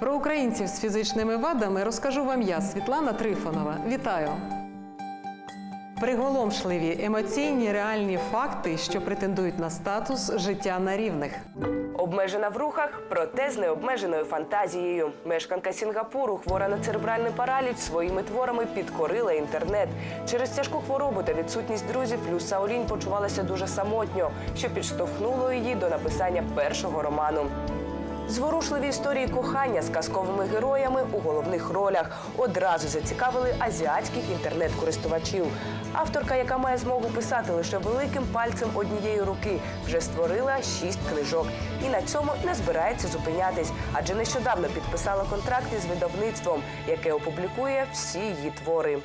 Про українців з фізичними вадами розкажу вам я, Світлана Трифонова. Вітаю! Приголомшливі, емоційні, реальні факти, що претендують на статус життя на рівних. Обмежена в рухах, проте з необмеженою фантазією. Мешканка Сінгапуру, хвора на церебральний параліч, своїми творами підкорила інтернет. Через тяжку хворобу та відсутність друзів Люся Саолінь почувалася дуже самотньо, що підштовхнуло її до написання першого роману. Зворушливі історії кохання з казковими героями у головних ролях одразу зацікавили азіатських інтернет-користувачів. Авторка, яка має змогу писати лише великим пальцем однієї руки, вже створила шість книжок і на цьому не збирається зупинятись, адже нещодавно підписала контракт із видавництвом, яке опублікує всі її твори.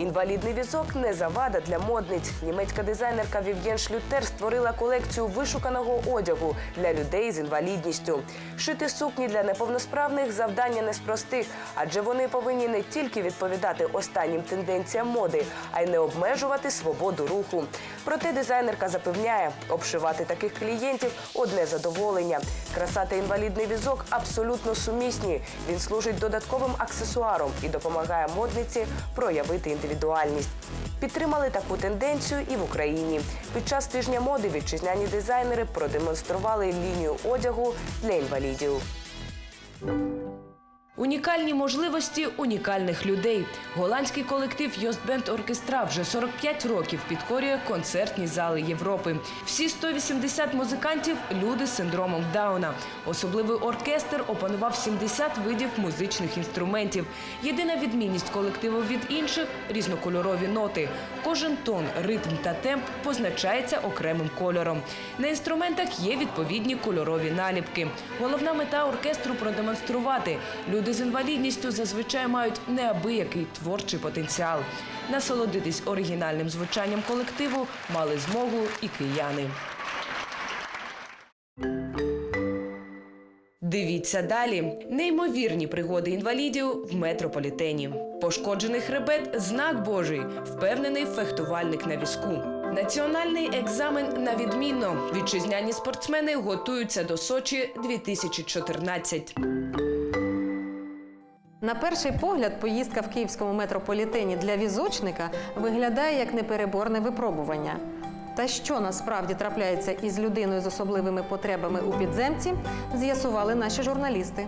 Інвалідний візок не завада для модниць. Німецька дизайнерка Вів'єн Шлютер створила колекцію вишуканого одягу для людей з інвалідністю. Шити сукні для неповносправних завдання не з простих, адже вони повинні не тільки відповідати останнім тенденціям моди, а й не обмежувати свободу руху. Проте дизайнерка запевняє, обшивати таких клієнтів одне задоволення. Краса та інвалідний візок абсолютно сумісні. Він служить додатковим аксесуаром і допомагає модниці проявити індивідуальність. Підтримали таку тенденцію і в Україні. Під час тижня моди вітчизняні дизайнери продемонстрували лінію одягу для інвалідів. Унікальні можливості унікальних людей. Голландський колектив Йостбенд Оркестра вже 45 років підкорює концертні зали Європи. Всі 180 музикантів люди з синдромом Дауна. Особливий оркестр опанував 70 видів музичних інструментів. Єдина відмінність колективу від інших різнокольорові ноти. Кожен тон, ритм та темп позначається окремим кольором. На інструментах є відповідні кольорові наліпки. Головна мета оркестру продемонструвати. Люди з інвалідністю зазвичай мають неабиякий творчий потенціал. Насолодитись оригінальним звучанням колективу мали змогу і кияни. Дивіться далі. Неймовірні пригоди інвалідів в метрополітені. Пошкоджений хребет знак Божий, впевнений фехтувальник на візку. Національний екзамен на відмінно. Вітчизняні спортсмени готуються до Сочі 2014. На перший погляд, поїздка в київському метрополітені для візочника виглядає як непереборне випробування. Та що насправді трапляється із людиною з особливими потребами у підземці, з'ясували наші журналісти.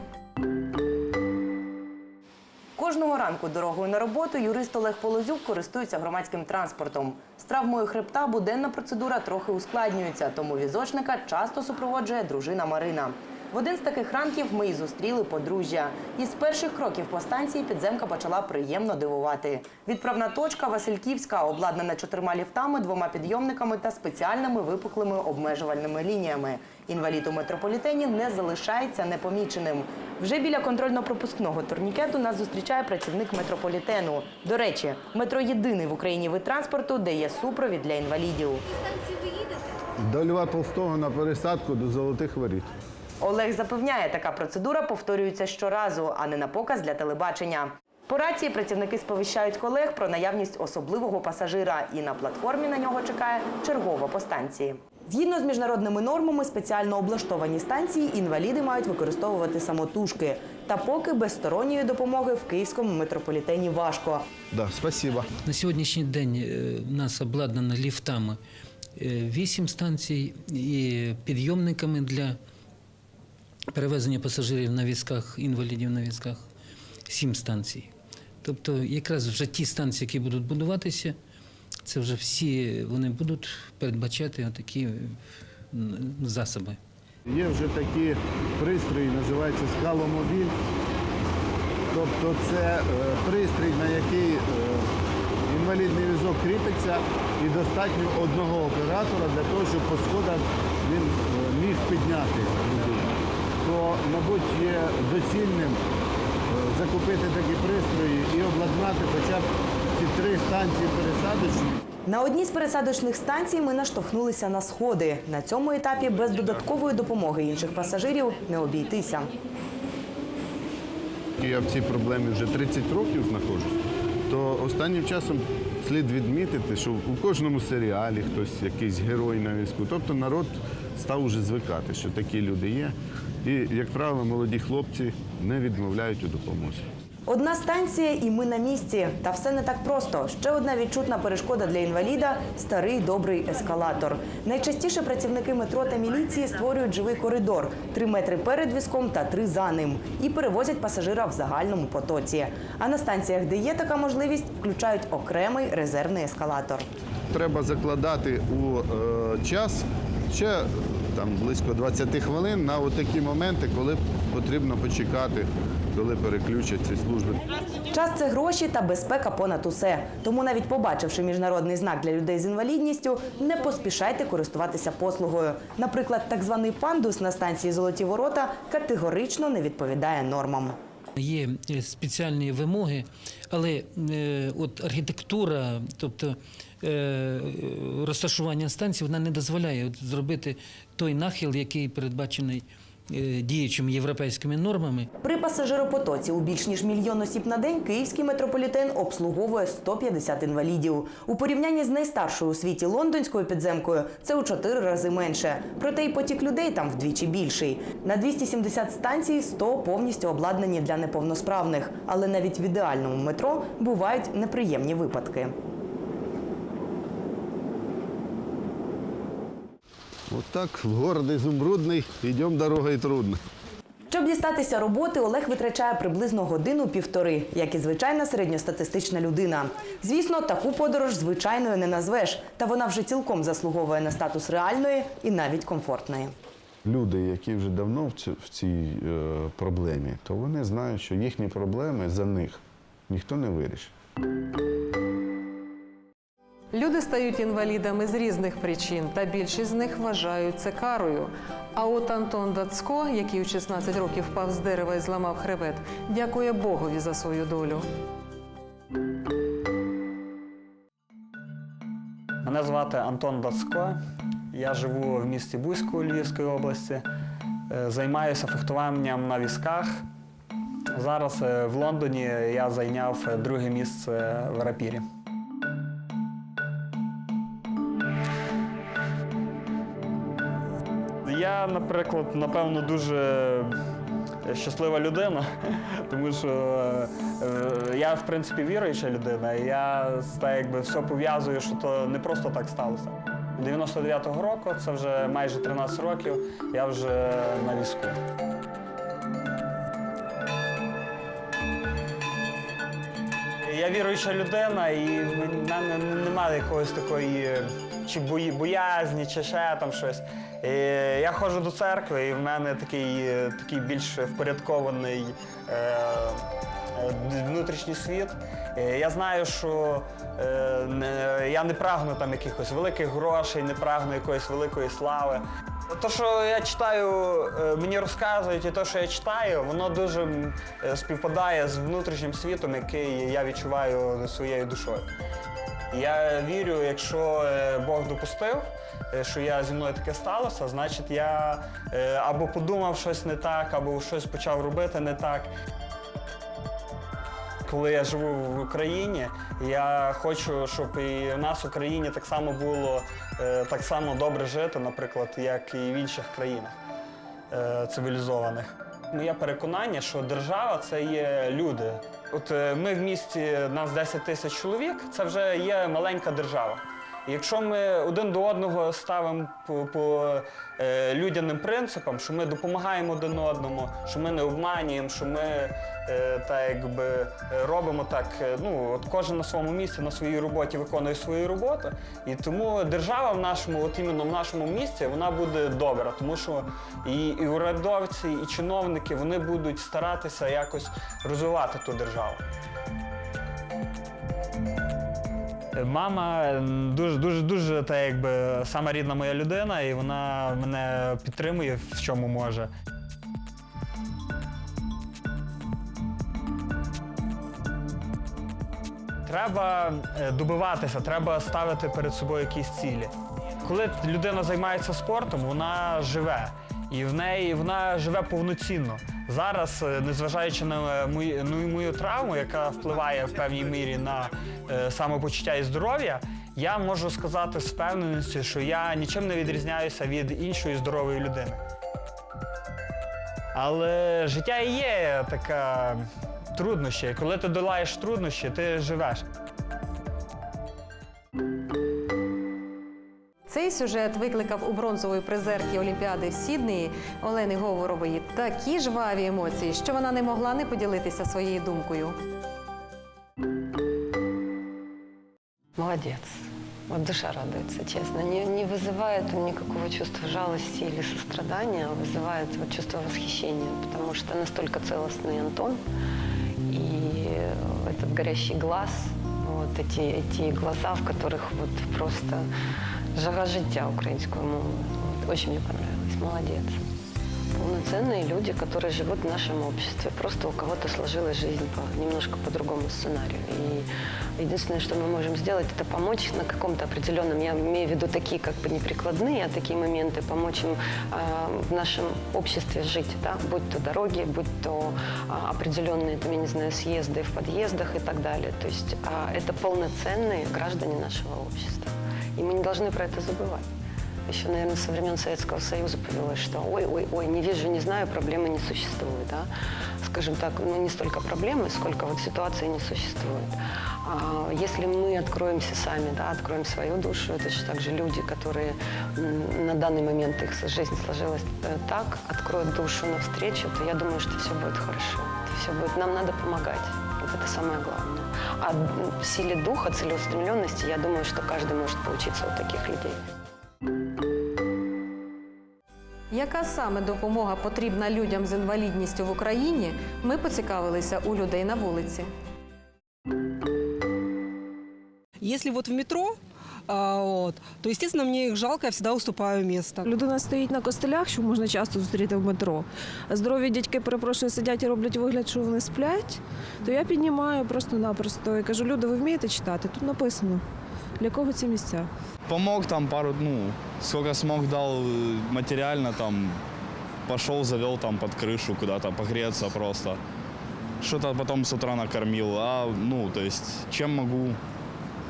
Кожного ранку дорогою на роботу юрист Олег Полозюк користується громадським транспортом. З травмою хребта буденна процедура трохи ускладнюється, тому візочника часто супроводжує дружина Марина. В один з таких ранків ми і зустріли подружжя. Із перших кроків по станції підземка почала приємно дивувати. Відправна точка Васильківська обладнана чотирма ліфтами, двома підйомниками та спеціальними випуклими обмежувальними лініями. Інвалід у метрополітені не залишається непоміченим. Вже біля контрольно-пропускного турнікету нас зустрічає працівник метрополітену. До речі, метро єдиний в Україні вид транспорту, де є супровід для інвалідів. До Льва Толстого на пересадку до золотих воріт. Олег запевняє, така процедура повторюється щоразу, а не на показ для телебачення. По рації працівники сповіщають колег про наявність особливого пасажира, і на платформі на нього чекає чергова по станції. Згідно з міжнародними нормами, спеціально облаштовані станції інваліди мають використовувати самотужки. Та поки без сторонньої допомоги в київському метрополітені важко. Да, спасибо. На сьогоднішній день е, нас обладнано ліфтами е, вісім станцій і підйомниками для перевезення пасажирів на візках, інвалідів на візках сім станцій. Тобто, якраз вже ті станції, які будуть будуватися, це вже всі вони будуть передбачати такі засоби. Є вже такі пристрої, називаються скаломобіль. Тобто це е, пристрій, на який е, інвалідний візок кріпиться, і достатньо одного оператора для того, щоб по сходах він е, міг підняти. То, мабуть, є доцільним е, закупити такі пристрої і обладнати хоча б ці три станції пересадочні. На одній з пересадочних станцій ми наштовхнулися на сходи. На цьому етапі без додаткової допомоги інших пасажирів не обійтися. Я в цій проблемі вже 30 років знаходжусь, то останнім часом слід відмітити, що у кожному серіалі хтось якийсь герой на візку. Тобто народ став уже звикати, що такі люди є. І, як правило, молоді хлопці не відмовляють у допомозі. Одна станція і ми на місці. Та все не так просто. Ще одна відчутна перешкода для інваліда старий добрий ескалатор. Найчастіше працівники метро та міліції створюють живий коридор три метри перед візком та три за ним і перевозять пасажира в загальному потоці. А на станціях, де є така можливість, включають окремий резервний ескалатор. Треба закладати у е, час ще там близько 20 хвилин на такі моменти, коли потрібно почекати, коли переключать ці служби. Час це гроші та безпека понад усе. Тому навіть побачивши міжнародний знак для людей з інвалідністю, не поспішайте користуватися послугою. Наприклад, так званий пандус на станції Золоті ворота категорично не відповідає нормам. Є е, спеціальні вимоги, але е, от архітектура, тобто е, розташування станції, вона не дозволяє зробити той нахил, який передбачений діючими європейськими нормами. При пасажиропотоці у більш ніж мільйон осіб на день київський метрополітен обслуговує 150 інвалідів. У порівнянні з найстаршою у світі лондонською підземкою це у чотири рази менше. Проте й потік людей там вдвічі більший. На 270 станцій 100 повністю обладнані для неповносправних. Але навіть в ідеальному метро бувають неприємні випадки. От так в город ізумрудний йдемо дорогою трудно. Щоб дістатися роботи, Олег витрачає приблизно годину-півтори, як і звичайна середньостатистична людина. Звісно, таку подорож звичайною не назвеш, та вона вже цілком заслуговує на статус реальної і навіть комфортної. Люди, які вже давно в цій е, проблемі, то вони знають, що їхні проблеми за них ніхто не вирішить. Люди стають інвалідами з різних причин, та більшість з них вважають це карою. А от Антон Дацько, який у 16 років впав з дерева і зламав хребет, дякує Богові за свою долю. Мене звати Антон Дацько. Я живу в місті Бузьку Львівської області. Е, Займаюся фехтуванням на візках. Зараз е, в Лондоні я зайняв е, друге місце в рапірі. Я, наприклад, напевно, дуже щаслива людина, тому що е, я, в принципі, віруюча людина, і я так, якби все пов'язую, що то не просто так сталося. 99-го року, це вже майже 13 років, я вже на візку. Я віруюча людина, і в мене немає якоїсь такої е, чи боязні, чи ще там щось. І я ходжу до церкви, і в мене такий, е, такий більш впорядкований е, е, внутрішній світ. Е, Я знаю, що е, я не прагну там якихось великих грошей, не прагну якоїсь великої слави. Те, що я читаю, мені розказують, і те, що я читаю, воно дуже співпадає з внутрішнім світом, який я відчуваю своєю душою. Я вірю, якщо Бог допустив, що я зі мною таке сталося, значить я е, або подумав щось не так, або щось почав робити не так. Коли я живу в Україні, я хочу, щоб і у нас в Україні так само було е, так само добре жити, наприклад, як і в інших країнах е, цивілізованих. Моє переконання, що держава це є люди. От е, ми в місті нас 10 тисяч чоловік, це вже є маленька держава. Якщо ми один до одного ставимо по, по е, людяним принципам, що ми допомагаємо один одному, що ми не обманюємо, що ми е, так якби е, робимо так, е, ну от кожен на своєму місці, на своїй роботі виконує свою роботу. І тому держава в нашому, от іменно в нашому місці, вона буде добра, тому що і, і урядовці, і чиновники вони будуть старатися якось розвивати ту державу. Мама дуже дуже дуже та якби сама рідна моя людина, і вона мене підтримує в чому може. Треба е, добиватися, треба ставити перед собою якісь цілі. Коли людина займається спортом, вона живе. І в неї вона живе повноцінно. Зараз, е, незважаючи на мою, ну, мою травму, яка впливає в певній мірі на е, самопочуття і здоров'я, я можу сказати з впевненістю, що я нічим не відрізняюся від іншої здорової людини. Але життя і є така труднощі. Коли ти долаєш труднощі, ти живеш. сюжет викликав у бронзової призерки Олімпіади в Сіднеї Олени Говорової такі жваві емоції, що вона не могла не поділитися своєю думкою. Молодец. Вот душа радуется, честно. Не, не вызывает он никакого чувства жалости или сострадания, а вызывает вот чувство восхищения, потому что настолько целостный Антон и этот горящий глаз, вот эти, эти глаза, в которых вот просто жара життя украинскую мову. Вот, очень мне понравилось. Молодец. Полноценные люди, которые живут в нашем обществе. Просто у кого-то сложилась жизнь по, немножко по другому сценарию. И единственное, что мы можем сделать, это помочь на каком-то определенном, я имею в виду такие как бы неприкладные, а такие моменты, помочь им э, в нашем обществе жить, да? будь то дороги, будь то а, определенные, там, я не знаю, съезды в подъездах и так далее. То есть а, это полноценные граждане нашего общества. И мы не должны про это забывать. Еще, наверное, со времен Советского Союза повелось, что ой-ой-ой, не вижу, не знаю, проблемы не существует. Да? Скажем так, ну не столько проблемы, сколько вот ситуации не существует. А если мы откроемся сами, да, откроем свою душу, это же также люди, которые м, на данный момент их жизнь сложилась э, так, откроют душу навстречу, то я думаю, что все будет хорошо. Все будет. Нам надо помогать. Вот это самое главное. А м, в силе духа, целеустремленности, я думаю, что каждый может поучиться у таких людей. Яка саме допомога потрібна людям з інвалідністю в Україні, ми поцікавилися у людей на вулиці. Если вот в метро, а, вот, то, естественно, мне их жалко, я всегда уступаю место. Людина стоїть на костелях, що можна часто зустріти в метро. А здорові дядьки, перепрошую, сидять і роблять вигляд, що вони сплять. То я піднімаю просто-напросто і кажу, люди, ви вмієте читати? Тут написано. Для кого ці місця? Помог там пару, ну, сколько смог дал э, материально, там, пошел, завел там под крышу куда-то, погреться просто. Что-то потом с утра накормил, а, ну, то есть, чем могу,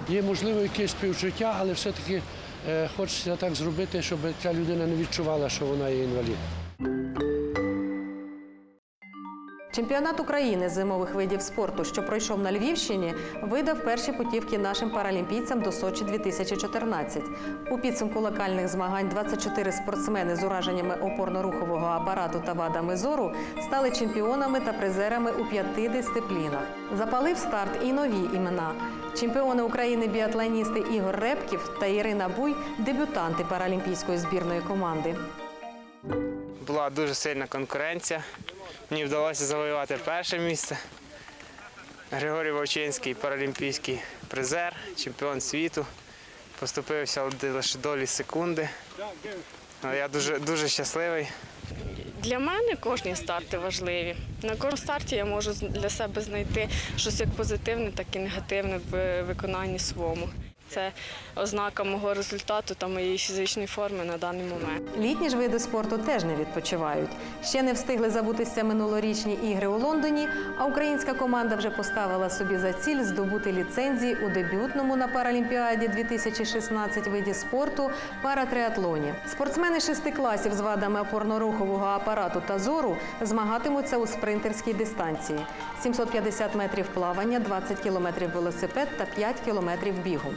Є можливо якесь співчуття, але все-таки е, хочеться так зробити, щоб ця людина не відчувала, що вона є інвалід. Чемпіонат України з зимових видів спорту, що пройшов на Львівщині, видав перші путівки нашим паралімпійцям до Сочі 2014. У підсумку локальних змагань 24 спортсмени з ураженнями опорно-рухового апарату та вадами зору стали чемпіонами та призерами у п'яти дисциплінах. Запалив старт і нові імена. Чемпіони України біатлоністи Ігор Репків та Ірина Буй дебютанти паралімпійської збірної команди. Була дуже сильна конкуренція. Мені вдалося завоювати перше місце. Григорій Вовчинський, паралімпійський призер, чемпіон світу. Поступився лише долі секунди. Я дуже, дуже щасливий. Для мене кожні старти важливі. На кожному старті я можу для себе знайти щось як позитивне, так і негативне в виконанні своєму. Це ознака мого результату та моєї фізичної форми на даний момент. Літні ж види спорту теж не відпочивають. Ще не встигли забутися минулорічні ігри у Лондоні, а українська команда вже поставила собі за ціль здобути ліцензії у дебютному на Паралімпіаді 2016 виді спорту паратриатлоні. Спортсмени шести класів з вадами опорно-рухового апарату та зору змагатимуться у спринтерській дистанції: 750 метрів плавання, 20 кілометрів велосипед та 5 кілометрів бігу.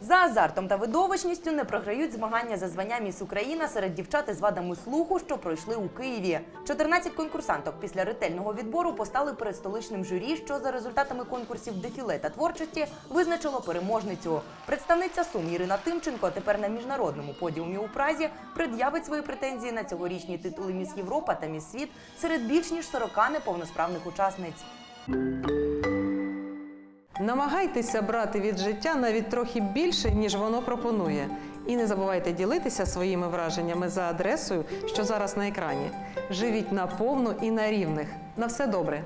За азартом та видовищністю не програють змагання за звання Міс Україна серед дівчат із вадами слуху, що пройшли у Києві. 14 конкурсанток після ретельного відбору постали перед столичним журі, що за результатами конкурсів дефіле та творчості визначило переможницю. Представниця Сум Ірина Тимченко тепер на міжнародному подіумі у Празі пред'явить свої претензії на цьогорічні титули Міс Європа та Міс Світ серед більш ніж 40 неповносправних учасниць. Намагайтеся брати від життя навіть трохи більше, ніж воно пропонує. І не забувайте ділитися своїми враженнями за адресою, що зараз на екрані. Живіть наповну і на рівних. На все добре.